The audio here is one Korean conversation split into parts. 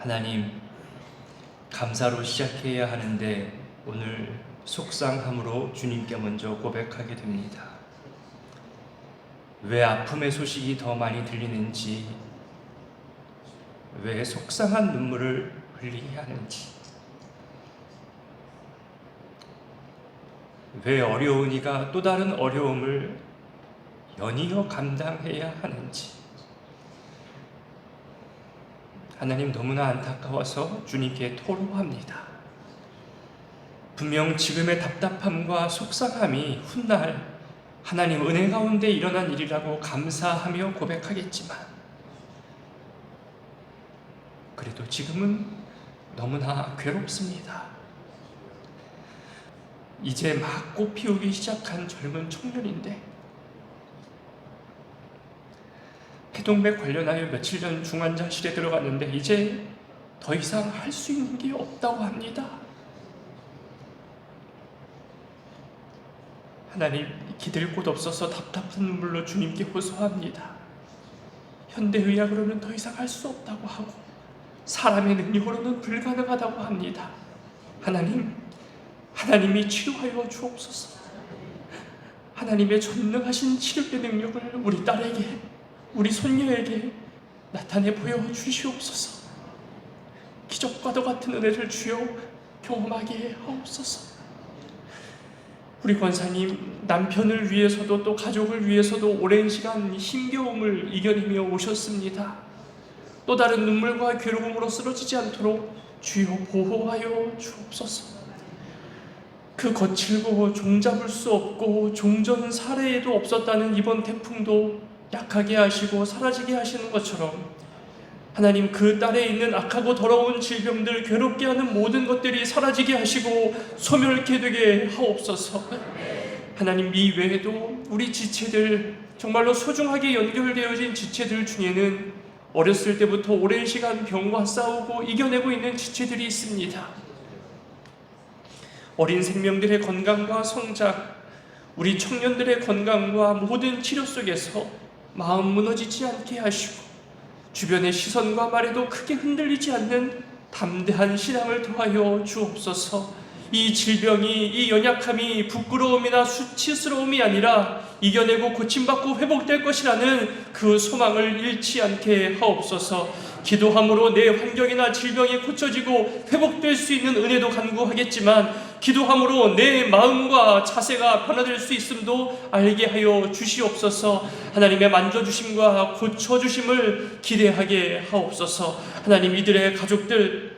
하나님, 감사로 시작해야 하는데 오늘 속상함으로 주님께 먼저 고백하게 됩니다. 왜 아픔의 소식이 더 많이 들리는지, 왜 속상한 눈물을 흘리게 하는지, 왜 어려운 이가 또 다른 어려움을 연이어 감당해야 하는지, 하나님 너무나 안타까워서 주님께 토로합니다. 분명 지금의 답답함과 속상함이 훗날 하나님 은혜 가운데 일어난 일이라고 감사하며 고백하겠지만 그래도 지금은 너무나 괴롭습니다. 이제 막 꽃 피우기 시작한 젊은 청년인데 해동맥 관련하여 며칠 전 중환자실에 들어갔는데 이제 더 이상 할 수 있는 게 없다고 합니다. 하나님 기댈 곳 없어서 답답한 눈물로 주님께 호소합니다. 현대의학으로는 더 이상 할 수 없다고 하고 사람의 능력으로는 불가능하다고 합니다. 하나님, 하나님이 치료하여 주옵소서. 하나님의 전능하신 치료의 능력을 우리 딸에게, 우리 손녀에게 나타내 보여 주시옵소서. 기적과도 같은 은혜를 주여 경험하게 하옵소서. 우리 권사님 남편을 위해서도 또 가족을 위해서도 오랜 시간 힘겨움을 이겨내며 오셨습니다. 또 다른 눈물과 괴로움으로 쓰러지지 않도록 주여 보호하여 주옵소서. 그 거칠고 종잡을 수 없고 종전 사례에도 없었다는 이번 태풍도 약하게 하시고 사라지게 하시는 것처럼 하나님 그 딸에 있는 악하고 더러운 질병들 괴롭게 하는 모든 것들이 사라지게 하시고 소멸케 되게 하옵소서. 하나님 이 외에도 우리 지체들 정말로 소중하게 연결되어진 지체들 중에는 어렸을 때부터 오랜 시간 병과 싸우고 이겨내고 있는 지체들이 있습니다. 어린 생명들의 건강과 성장, 우리 청년들의 건강과 모든 치료 속에서 마음 무너지지 않게 하시고 주변의 시선과 말에도 크게 흔들리지 않는 담대한 신앙을 더하여 주옵소서. 이 질병이 이 연약함이 부끄러움이나 수치스러움이 아니라 이겨내고 고침받고 회복될 것이라는 그 소망을 잃지 않게 하옵소서. 기도함으로 내 환경이나 질병이 고쳐지고 회복될 수 있는 은혜도 간구하겠지만 기도함으로 내 마음과 자세가 변화될 수 있음도 알게 하여 주시옵소서. 하나님의 만져주심과 고쳐주심을 기대하게 하옵소서. 하나님 이들의 가족들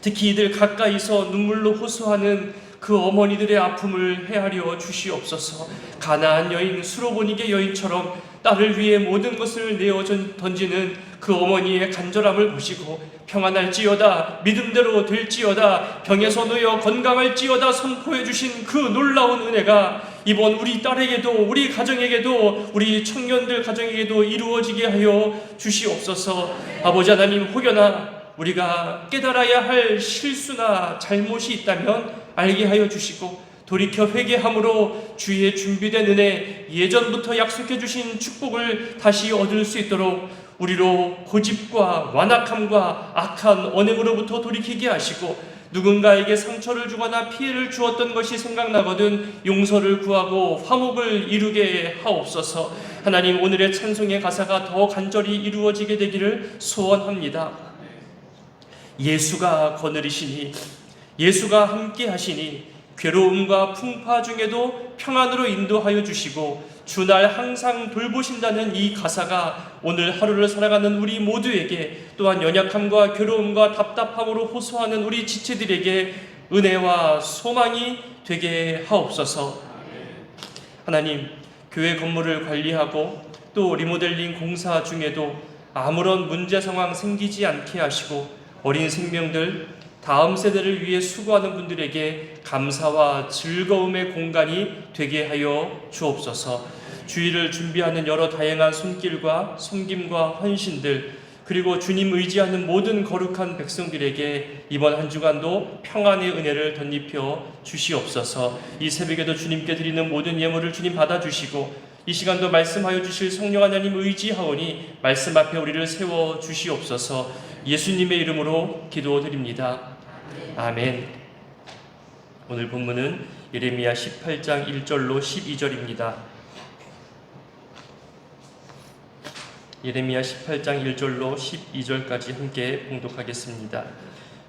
특히 이들 가까이서 눈물로 호소하는 그 어머니들의 아픔을 헤아려 주시옵소서. 가나안 여인 수로보니게 여인처럼 딸을 위해 모든 것을 내어 던지는 그 어머니의 간절함을 보시고 평안할지어다 믿음대로 될지어다 병에서 놓여 건강할지어다 선포해 주신 그 놀라운 은혜가 이번 우리 딸에게도 우리 가정에게도 우리 청년들 가정에게도 이루어지게 하여 주시옵소서. 아버지 하나님 혹여나 우리가 깨달아야 할 실수나 잘못이 있다면 알게 하여 주시고 돌이켜 회개함으로 주의 준비된 은혜 예전부터 약속해 주신 축복을 다시 얻을 수 있도록 우리로 고집과 완악함과 악한 언행으로부터 돌이키게 하시고 누군가에게 상처를 주거나 피해를 주었던 것이 생각나거든 용서를 구하고 화목을 이루게 하옵소서 하나님 오늘의 찬송의 가사가 더 간절히 이루어지게 되기를 소원합니다. 예수가 거느리시니 예수가 함께 하시니 괴로움과 풍파 중에도 평안으로 인도하여 주시고 주날 항상 돌보신다는 이 가사가 오늘 하루를 살아가는 우리 모두에게 또한 연약함과 괴로움과 답답함으로 호소하는 우리 지체들에게 은혜와 소망이 되게 하옵소서. 하나님, 교회 건물을 관리하고 또 리모델링 공사 중에도 아무런 문제 상황 생기지 않게 하시고 어린 생명들 다음 세대를 위해 수고하는 분들에게 감사와 즐거움의 공간이 되게 하여 주옵소서. 주의를 준비하는 여러 다양한 손길과 섬김과 헌신들 그리고 주님 의지하는 모든 거룩한 백성들에게 이번 한 주간도 평안의 은혜를 덧입혀 주시옵소서. 이 새벽에도 주님께 드리는 모든 예물을 주님 받아 주시고 이 시간도 말씀하여 주실 성령 하나님 의지하오니 말씀 앞에 우리를 세워 주시옵소서 예수님의 이름으로 기도드립니다. 아멘. 오늘 본문은 예레미야 18장 1절로 12절입니다. 예레미야 18장 1절로 12절까지 함께 봉독하겠습니다.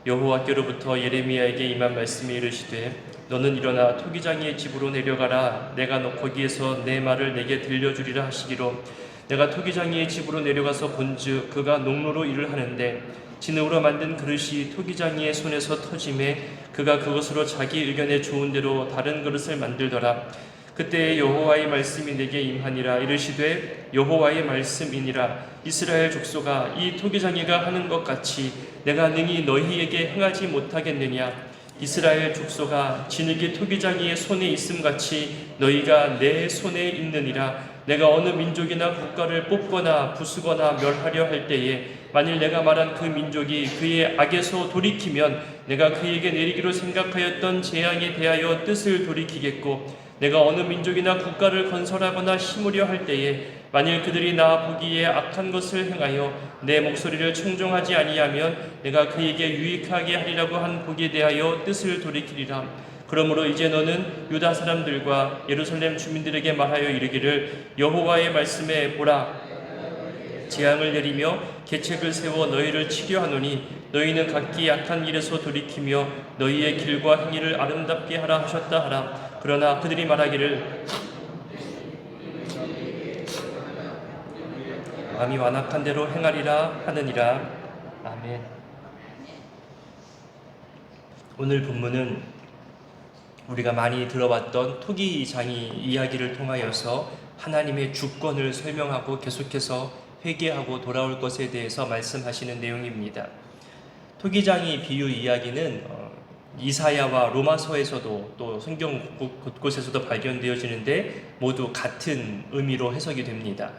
여호와께로부터 예레미야에게 임한 말씀이 이르시되 너는 일어나 토기장이의 집으로 내려가라 내가 너 거기에서 내 말을 내게 들려주리라 하시기로 내가 토기장이의 집으로 내려가서 본즉 그가 농로로 일을 하는데 진흙으로 만든 그릇이 토기장이의 손에서 터짐에 그가 그것으로 자기 의견에 좋은 대로 다른 그릇을 만들더라. 그때 여호와의 말씀이 내게 임하니라. 이르시되 여호와의 말씀이니라. 이스라엘 족속아 이 토기장이가 하는 것 같이 내가 능히 너희에게 행하지 못하겠느냐 이스라엘 족속아 진흙이 토기장이의 손에 있음 같이 너희가 내 손에 있느니라. 내가 어느 민족이나 국가를 뽑거나 부수거나 멸하려 할 때에 만일 내가 말한 그 민족이 그의 악에서 돌이키면 내가 그에게 내리기로 생각하였던 재앙에 대하여 뜻을 돌이키겠고 내가 어느 민족이나 국가를 건설하거나 심으려 할 때에 만일 그들이 나 보기에 악한 것을 행하여 내 목소리를 청종하지 아니하면 내가 그에게 유익하게 하리라고 한 복에 대하여 뜻을 돌이키리라. 그러므로 이제 너는 유다 사람들과 예루살렘 주민들에게 말하여 이르기를 여호와의 말씀에 보라. 재앙을 내리며 계책을 세워 너희를 치료하노니 너희는 각기 약한 일에서 돌이키며 너희의 길과 행위를 아름답게 하라 하셨다 하라. 그러나 그들이 말하기를 마음이 완악한 대로 행하리라 하느니라 아멘 오늘 본문은 우리가 많이 들어봤던 토기 장이 이야기를 통하여서 하나님의 주권을 설명하고 계속해서 회개하고 돌아올 것에 대해서 말씀하시는 내용입니다. 토기장이 비유 이야기는 어, 이사야와 로마서에서도 또 성경 곳곳에서도 발견되어지는데 모두 같은 의미로 해석이 됩니다.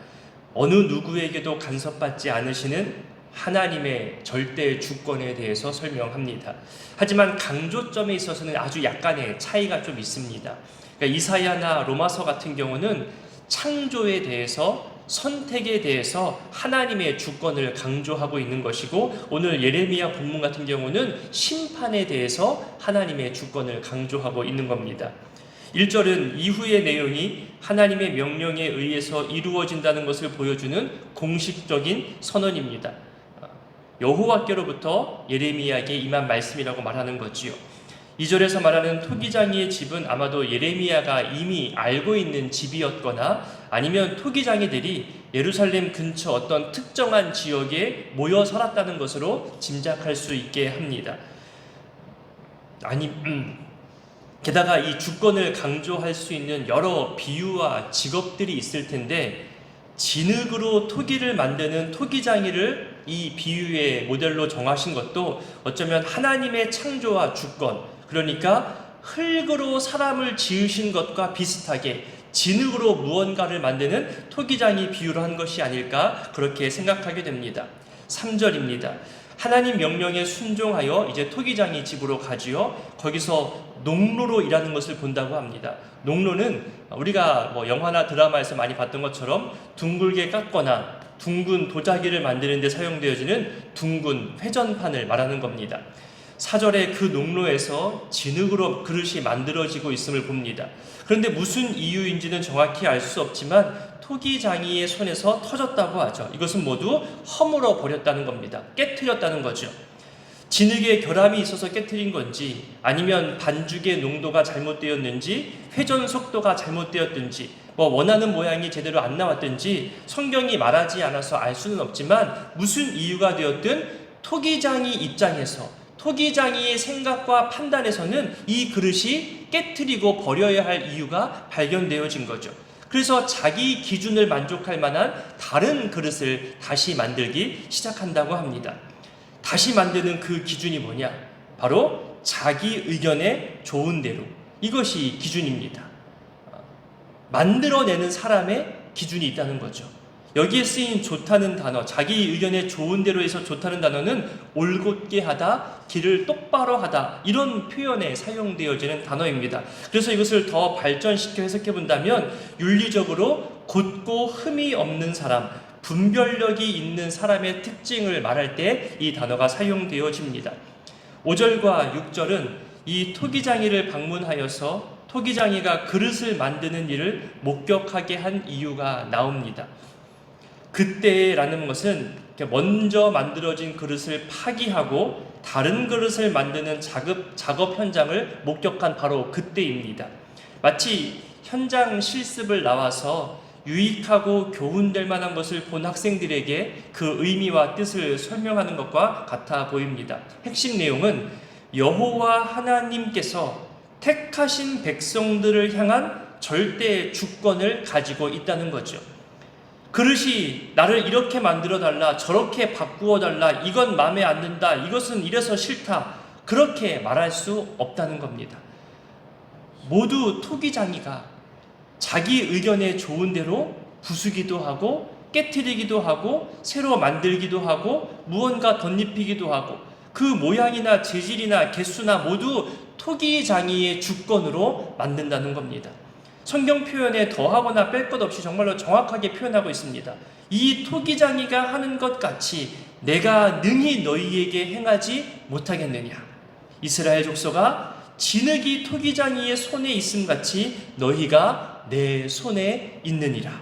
어느 누구에게도 간섭받지 않으시는 하나님의 절대 주권에 대해서 설명합니다. 하지만 강조점에 있어서는 아주 약간의 차이가 좀 있습니다. 그러니까 이사야나 로마서 같은 경우는 창조에 대해서 선택에 대해서 하나님의 주권을 강조하고 있는 것이고 오늘 예레미야 본문 같은 경우는 심판에 대해서 하나님의 주권을 강조하고 있는 겁니다. 1절은 이후의 내용이 하나님의 명령에 의해서 이루어진다는 것을 보여주는 공식적인 선언입니다. 여호와께로부터 예레미야에게 임한 말씀이라고 말하는 거지요. 2절에서 말하는 토기장이의 집은 아마도 예레미야가 이미 알고 있는 집이었거나 아니면 토기장이들이 예루살렘 근처 어떤 특정한 지역에 모여 살았다는 것으로 짐작할 수 있게 합니다. 아니, 음, 게다가 이 주권을 강조할 수 있는 여러 비유와 직업들이 있을 텐데 진흙으로 토기를 만드는 토기장이를 이 비유의 모델로 정하신 것도 어쩌면 하나님의 창조와 주권, 그러니까 흙으로 사람을 지으신 것과 비슷하게 진흙으로 무언가를 만드는 토기장이 비유를 한 것이 아닐까 그렇게 생각하게 됩니다. 3절입니다. 하나님 명령에 순종하여 이제 토기장이 집으로 가지요. 거기서 농로로 일하는 것을 본다고 합니다. 농로는 우리가 뭐 영화나 드라마에서 많이 봤던 것처럼 둥글게 깎거나 둥근 도자기를 만드는 데 사용되어지는 둥근 회전판을 말하는 겁니다. 사절에 그 농로에서 진흙으로 그릇이 만들어지고 있음을 봅니다. 그런데 무슨 이유인지는 정확히 알 수 없지만 토기장이의 손에서 터졌다고 하죠. 이것은 모두 허물어 버렸다는 겁니다. 깨뜨렸다는 거죠. 진흙에 결함이 있어서 깨뜨린 건지 아니면 반죽의 농도가 잘못되었는지 회전 속도가 잘못되었든지 뭐 원하는 모양이 제대로 안 나왔든지 성경이 말하지 않아서 알 수는 없지만 무슨 이유가 되었든 토기장이 입장에서 토기장이의 생각과 판단에서는 이 그릇이 깨뜨리고 버려야 할 이유가 발견되어진 거죠. 그래서 자기 기준을 만족할 만한 다른 그릇을 다시 만들기 시작한다고 합니다. 다시 만드는 그 기준이 뭐냐? 바로 자기 의견에 좋은 대로. 이것이 기준입니다. 만들어내는 사람의 기준이 있다는 거죠. 여기에 쓰인 좋다는 단어, 자기 의견에 좋은 대로 해서 좋다는 단어는 올곧게 하다, 길을 똑바로 하다 이런 표현에 사용되어지는 단어입니다. 그래서 이것을 더 발전시켜 해석해 본다면 윤리적으로 곧고 흠이 없는 사람, 분별력이 있는 사람의 특징을 말할 때 이 단어가 사용되어집니다. 5절과 6절은 이 토기장이를 방문하여서 토기장이가 그릇을 만드는 일을 목격하게 한 이유가 나옵니다. 그때라는 것은 먼저 만들어진 그릇을 파기하고 다른 그릇을 만드는 작업, 작업 현장을 목격한 바로 그때입니다. 마치 현장 실습을 나와서 유익하고 교훈될 만한 것을 본 학생들에게 그 의미와 뜻을 설명하는 것과 같아 보입니다. 핵심 내용은 여호와 하나님께서 택하신 백성들을 향한 절대 주권을 가지고 있다는 거죠. 그릇이 나를 이렇게 만들어 달라, 저렇게 바꾸어 달라, 이건 마음에 안 든다, 이것은 이래서 싫다. 그렇게 말할 수 없다는 겁니다. 모두 토기장이가 자기 의견에 좋은 대로 부수기도 하고 깨뜨리기도 하고 새로 만들기도 하고 무언가 덧입히기도 하고 그 모양이나 재질이나 개수나 모두 토기장이의 주권으로 만든다는 겁니다. 성경 표현에 더하거나 뺄 것 없이 정말로 정확하게 표현하고 있습니다. 이 토기장이가 하는 것 같이 내가 능히 너희에게 행하지 못하겠느냐. 이스라엘 족속아 진흙이 토기장이의 손에 있음 같이 너희가 내 손에 있느니라.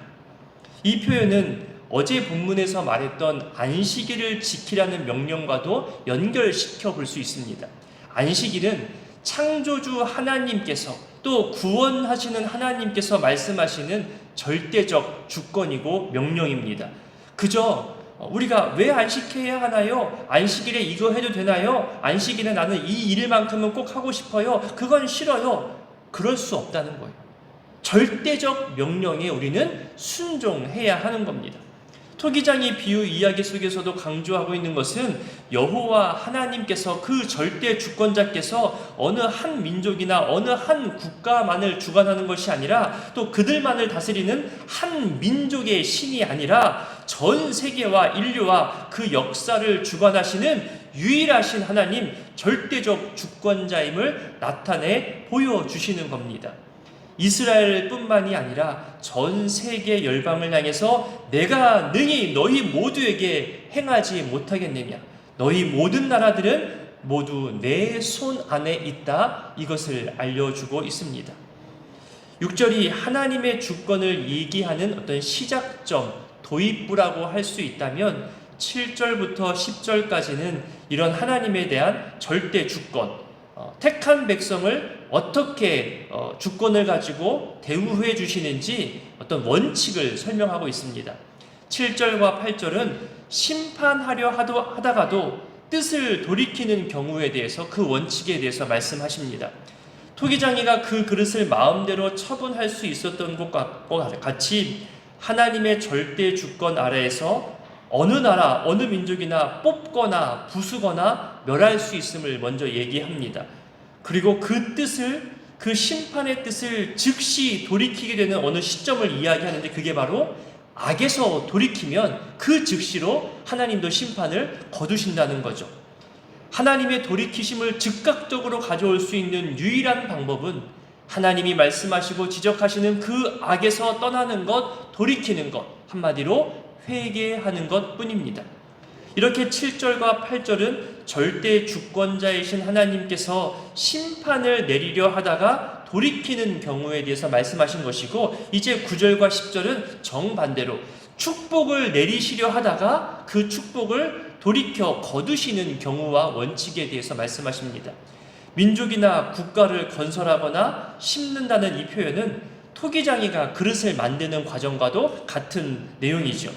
이 표현은 어제 본문에서 말했던 안식일을 지키라는 명령과도 연결시켜 볼 수 있습니다. 안식일은 창조주 하나님께서 또 구원하시는 하나님께서 말씀하시는 절대적 주권이고 명령입니다. 그저 우리가 왜 안식해야 하나요? 안식일에 이거 해도 되나요? 안식일에 나는 이 일만큼은 꼭 하고 싶어요. 그건 싫어요. 그럴 수 없다는 거예요. 절대적 명령에 우리는 순종해야 하는 겁니다. 토기장의 비유 이야기 속에서도 강조하고 있는 것은 여호와 하나님께서 그 절대 주권자께서 어느 한 민족이나 어느 한 국가만을 주관하는 것이 아니라 또 그들만을 다스리는 한 민족의 신이 아니라 전 세계와 인류와 그 역사를 주관하시는 유일하신 하나님 절대적 주권자임을 나타내 보여주시는 겁니다. 이스라엘뿐만이 아니라 전 세계 열방을 향해서 내가 능히 너희 모두에게 행하지 못하겠느냐. 너희 모든 나라들은 모두 내 손 안에 있다. 이것을 알려주고 있습니다. 6절이 하나님의 주권을 얘기하는 어떤 시작점, 도입부라고 할 수 있다면 7절부터 10절까지는 이런 하나님에 대한 절대 주권, 어, 택한 백성을 어떻게 어, 주권을 가지고 대우해 주시는지 어떤 원칙을 설명하고 있습니다. 7절과 8절은 심판하려 하다가도 뜻을 돌이키는 경우에 대해서 그 원칙에 대해서 말씀하십니다. 토기장이가 그 그릇을 마음대로 처분할 수 있었던 것과 같이 하나님의 절대 주권 아래에서 어느 나라, 어느 민족이나 뽑거나 부수거나 멸할 수 있음을 먼저 얘기합니다. 그리고 그 뜻을, 그 심판의 뜻을 즉시 돌이키게 되는 어느 시점을 이야기하는데 그게 바로 악에서 돌이키면 그 즉시로 하나님도 심판을 거두신다는 거죠. 하나님의 돌이키심을 즉각적으로 가져올 수 있는 유일한 방법은 하나님이 말씀하시고 지적하시는 그 악에서 떠나는 것, 돌이키는 것, 한마디로 회개하는 것 뿐입니다. 이렇게 7절과 8절은 절대 주권자이신 하나님께서 심판을 내리려 하다가 돌이키는 경우에 대해서 말씀하신 것이고, 이제 9절과 10절은 정반대로 축복을 내리시려 하다가 그 축복을 돌이켜 거두시는 경우와 원칙에 대해서 말씀하십니다. 민족이나 국가를 건설하거나 심는다는 이 표현은 토기장이가 그릇을 만드는 과정과도 같은 내용이죠.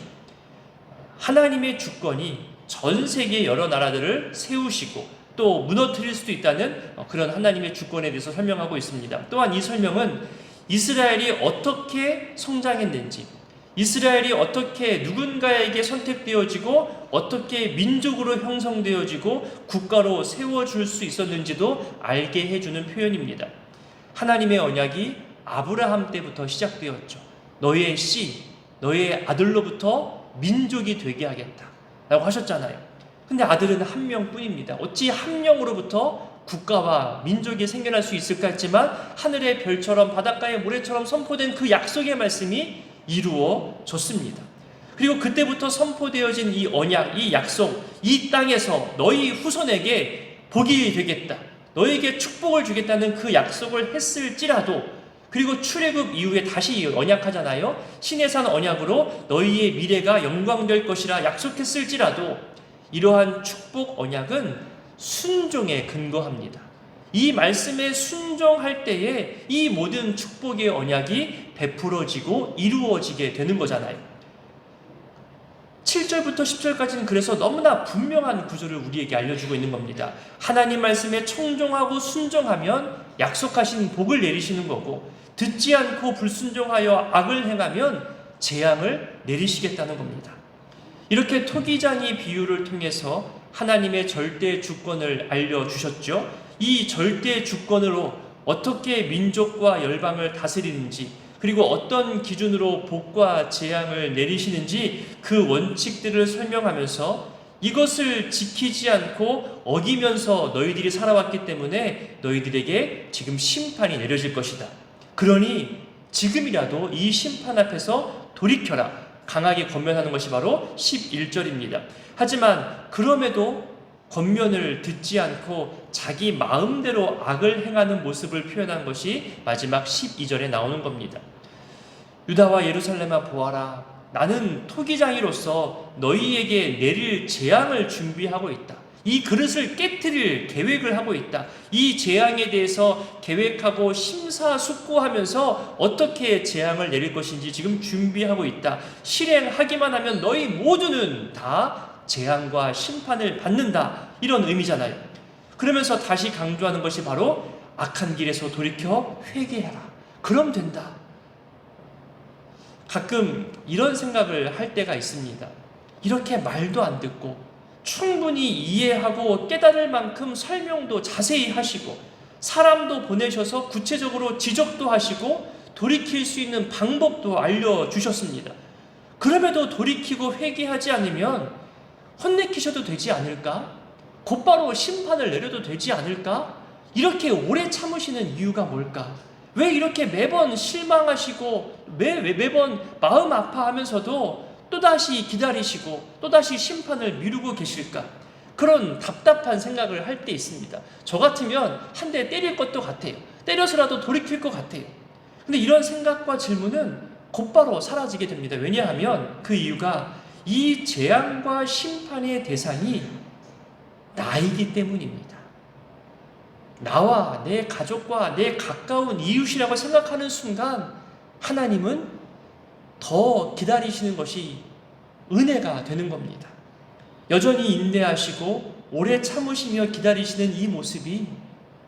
하나님의 주권이 전 세계 여러 나라들을 세우시고 또 무너뜨릴 수도 있다는 그런 하나님의 주권에 대해서 설명하고 있습니다. 또한 이 설명은 이스라엘이 어떻게 성장했는지, 이스라엘이 어떻게 누군가에게 선택되어지고 어떻게 민족으로 형성되어지고 국가로 세워줄 수 있었는지도 알게 해주는 표현입니다. 하나님의 언약이 아브라함 때부터 시작되었죠. 너의 씨, 너의 아들로부터 민족이 되게 하겠다. 라고 하셨잖아요. 근데 아들은 한 명뿐입니다. 어찌 한 명으로부터 국가와 민족이 생겨날 수 있을까 했지만 하늘의 별처럼 바닷가의 모래처럼 선포된 그 약속의 말씀이 이루어졌습니다. 그리고 그때부터 선포되어진 이 언약, 이 약속, 이 땅에서 너희 후손에게 복이 되겠다. 너에게 축복을 주겠다는 그 약속을 했을지라도 그리고 출애굽 이후에 다시 언약하잖아요. 신해산 언약으로 너희의 미래가 영광될 것이라 약속했을지라도 이러한 축복 언약은 순종에 근거합니다. 이 말씀에 순종할 때에 이 모든 축복의 언약이 베풀어지고 이루어지게 되는 거잖아요. 7절부터 10절까지는 그래서 너무나 분명한 구조를 우리에게 알려주고 있는 겁니다. 하나님 말씀에 청종하고 순종하면 약속하신 복을 내리시는 거고, 듣지 않고 불순종하여 악을 행하면 재앙을 내리시겠다는 겁니다. 이렇게 토기장이 비유를 통해서 하나님의 절대 주권을 알려주셨죠. 이 절대 주권으로 어떻게 민족과 열방을 다스리는지, 그리고 어떤 기준으로 복과 재앙을 내리시는지 그 원칙들을 설명하면서 이것을 지키지 않고 어기면서 너희들이 살아왔기 때문에 너희들에게 지금 심판이 내려질 것이다. 그러니 지금이라도 이 심판 앞에서 돌이켜라. 강하게 권면하는 것이 바로 11절입니다. 하지만 그럼에도 권면을 듣지 않고 자기 마음대로 악을 행하는 모습을 표현한 것이 마지막 12절에 나오는 겁니다. 유다와 예루살렘아 보아라. 나는 토기장이로서 너희에게 내릴 재앙을 준비하고 있다. 이 그릇을 깨뜨릴 계획을 하고 있다. 이 재앙에 대해서 계획하고 심사숙고하면서 어떻게 재앙을 내릴 것인지 지금 준비하고 있다. 실행하기만 하면 너희 모두는 다 재앙과 심판을 받는다. 이런 의미잖아요. 그러면서 다시 강조하는 것이 바로 악한 길에서 돌이켜 회개하라. 그럼 된다. 가끔 이런 생각을 할 때가 있습니다. 이렇게 말도 안 듣고 충분히 이해하고 깨달을 만큼 설명도 자세히 하시고 사람도 보내셔서 구체적으로 지적도 하시고 돌이킬 수 있는 방법도 알려주셨습니다. 그럼에도 돌이키고 회개하지 않으면 혼내키셔도 되지 않을까? 곧바로 심판을 내려도 되지 않을까? 이렇게 오래 참으시는 이유가 뭘까? 왜 이렇게 매번 실망하시고 매, 매, 매번 마음 아파하면서도 또다시 기다리시고 또다시 심판을 미루고 계실까? 그런 답답한 생각을 할 때 있습니다. 저 같으면 한 대 때릴 것도 같아요. 때려서라도 돌이킬 것 같아요. 근데 이런 생각과 질문은 곧바로 사라지게 됩니다. 왜냐하면 그 이유가 이 재앙과 심판의 대상이 나이기 때문입니다. 나와 내 가족과 내 가까운 이웃이라고 생각하는 순간 하나님은 더 기다리시는 것이 은혜가 되는 겁니다. 여전히 인내하시고 오래 참으시며 기다리시는 이 모습이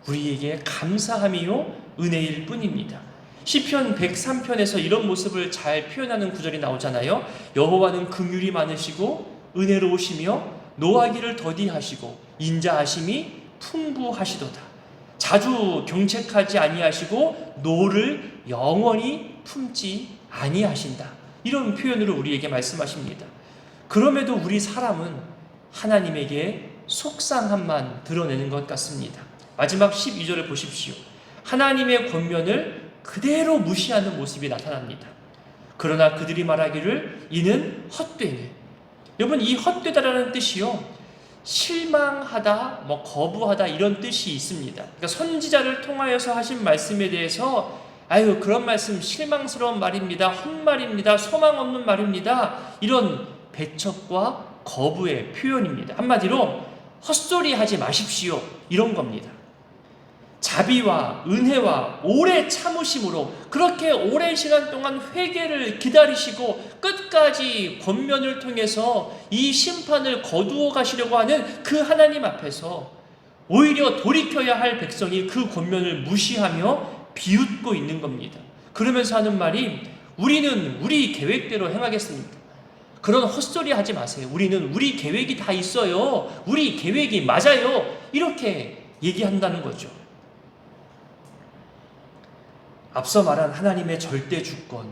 우리에게 감사함이요 은혜일 뿐입니다. 시편 103편에서 이런 모습을 잘 표현하는 구절이 나오잖아요. 여호와는 긍휼이 많으시고 은혜로우시며 노하기를 더디하시고 인자하심이 풍부하시도다. 자주 경책하지 아니하시고 노를 영원히 품지 아니하신다. 이런 표현으로 우리에게 말씀하십니다. 그럼에도 우리 사람은 하나님에게 속상함만 드러내는 것 같습니다. 마지막 12절을 보십시오. 하나님의 권면을 그대로 무시하는 모습이 나타납니다. 그러나 그들이 말하기를 이는 헛되네. 여러분 이 헛되다라는 뜻이요. 실망하다, 뭐 거부하다 이런 뜻이 있습니다. 그러니까 선지자를 통하여서 하신 말씀에 대해서 아유 그런 말씀 실망스러운 말입니다, 헛말입니다, 소망 없는 말입니다. 이런 배척과 거부의 표현입니다. 한마디로 헛소리 하지 마십시오. 이런 겁니다. 자비와 은혜와 오래 참으심으로 그렇게 오랜 시간 동안 회개를 기다리시고 끝까지 권면을 통해서 이 심판을 거두어 가시려고 하는 그 하나님 앞에서 오히려 돌이켜야 할 백성이 그 권면을 무시하며 비웃고 있는 겁니다. 그러면서 하는 말이 우리는 우리 계획대로 행하겠습니다. 그런 헛소리 하지 마세요. 우리는 우리 계획이 다 있어요. 우리 계획이 맞아요. 이렇게 얘기한다는 거죠. 앞서 말한 하나님의 절대 주권,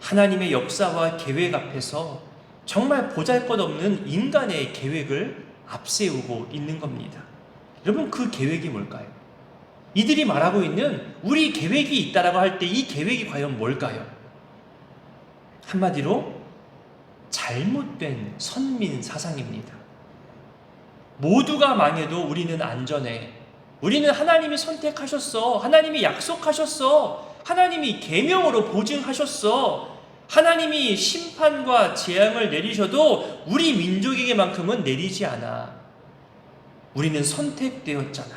하나님의 역사와 계획 앞에서 정말 보잘 것 없는 인간의 계획을 앞세우고 있는 겁니다. 여러분 그 계획이 뭘까요? 이들이 말하고 있는 우리 계획이 있다라고 할 때 이 계획이 과연 뭘까요? 한마디로 잘못된 선민 사상입니다. 모두가 망해도 우리는 안전해. 우리는 하나님이 선택하셨어. 하나님이 약속하셨어. 하나님이 계명으로 보증하셨어. 하나님이 심판과 재앙을 내리셔도 우리 민족에게만큼은 내리지 않아. 우리는 선택되었잖아.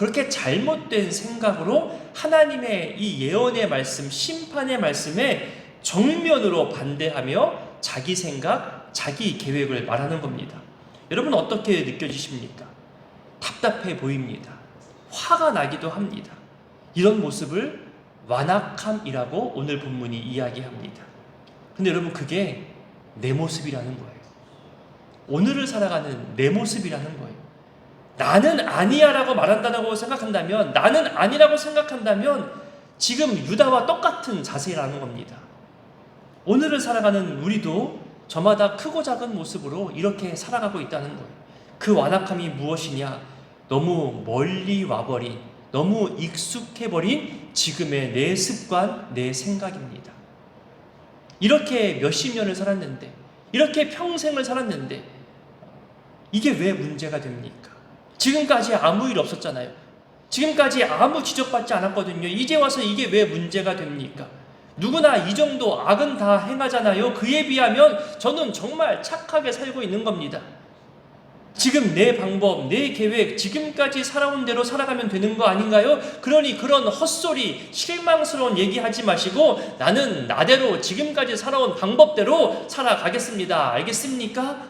그렇게 잘못된 생각으로 하나님의 이 예언의 말씀, 심판의 말씀에 정면으로 반대하며 자기 생각, 자기 계획을 말하는 겁니다. 여러분 어떻게 느껴지십니까? 답답해 보입니다. 화가 나기도 합니다. 이런 모습을 완악함이라고 오늘 본문이 이야기합니다. 근데 여러분 그게 내 모습이라는 거예요. 오늘을 살아가는 내 모습이라는 거예요. 나는 아니야라고 말한다고 생각한다면 나는 아니라고 생각한다면 지금 유다와 똑같은 자세라는 겁니다. 오늘을 살아가는 우리도 저마다 크고 작은 모습으로 이렇게 살아가고 있다는 거예요. 그 완악함이 무엇이냐? 너무 멀리 와버린, 너무 익숙해버린 지금의 내 습관, 내 생각입니다. 이렇게 몇십 년을 살았는데, 이렇게 평생을 살았는데, 이게 왜 문제가 됩니까? 지금까지 아무 일 없었잖아요. 지금까지 아무 지적받지 않았거든요. 이제 와서 이게 왜 문제가 됩니까? 누구나 이 정도 악은 다 행하잖아요. 그에 비하면 저는 정말 착하게 살고 있는 겁니다. 지금 내 방법, 내 계획, 지금까지 살아온 대로 살아가면 되는 거 아닌가요? 그러니 그런 헛소리, 실망스러운 얘기 하지 마시고 나는 나대로 지금까지 살아온 방법대로 살아가겠습니다. 알겠습니까?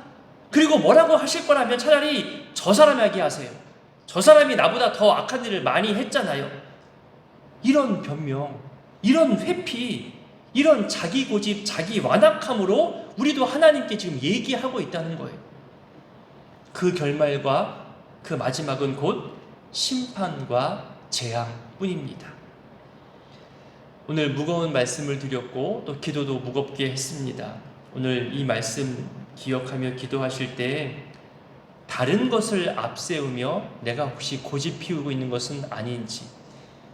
그리고 뭐라고 하실 거라면 차라리 저 사람에게 하세요. 저 사람이 나보다 더 악한 일을 많이 했잖아요. 이런 변명, 이런 회피, 이런 자기 고집, 자기 완악함으로 우리도 하나님께 지금 얘기하고 있다는 거예요. 그 결말과 그 마지막은 곧 심판과 재앙뿐입니다. 오늘 무거운 말씀을 드렸고 또 기도도 무겁게 했습니다. 오늘 이 말씀 기억하며 기도하실 때 다른 것을 앞세우며 내가 혹시 고집 피우고 있는 것은 아닌지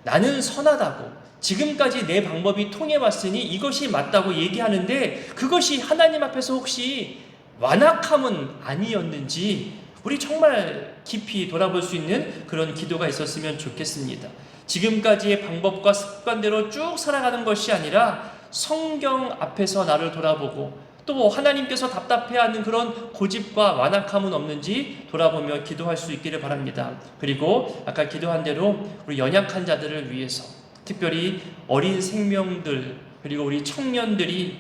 나는 선하다고 지금까지 내 방법이 통해왔으니 이것이 맞다고 얘기하는데 그것이 하나님 앞에서 혹시 완악함은 아니었는지 우리 정말 깊이 돌아볼 수 있는 그런 기도가 있었으면 좋겠습니다. 지금까지의 방법과 습관대로 쭉 살아가는 것이 아니라 성경 앞에서 나를 돌아보고 또 하나님께서 답답해하는 그런 고집과 완악함은 없는지 돌아보며 기도할 수 있기를 바랍니다. 그리고 아까 기도한 대로 우리 연약한 자들을 위해서 특별히 어린 생명들 그리고 우리 청년들이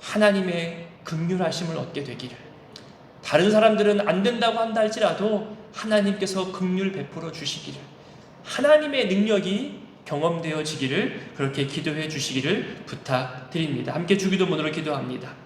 하나님의 긍휼하심을 얻게 되기를 다른 사람들은 안 된다고 한다 할지라도 하나님께서 긍휼 베풀어 주시기를 하나님의 능력이 경험되어지기를 그렇게 기도해 주시기를 부탁드립니다. 함께 주기도문으로 기도합니다.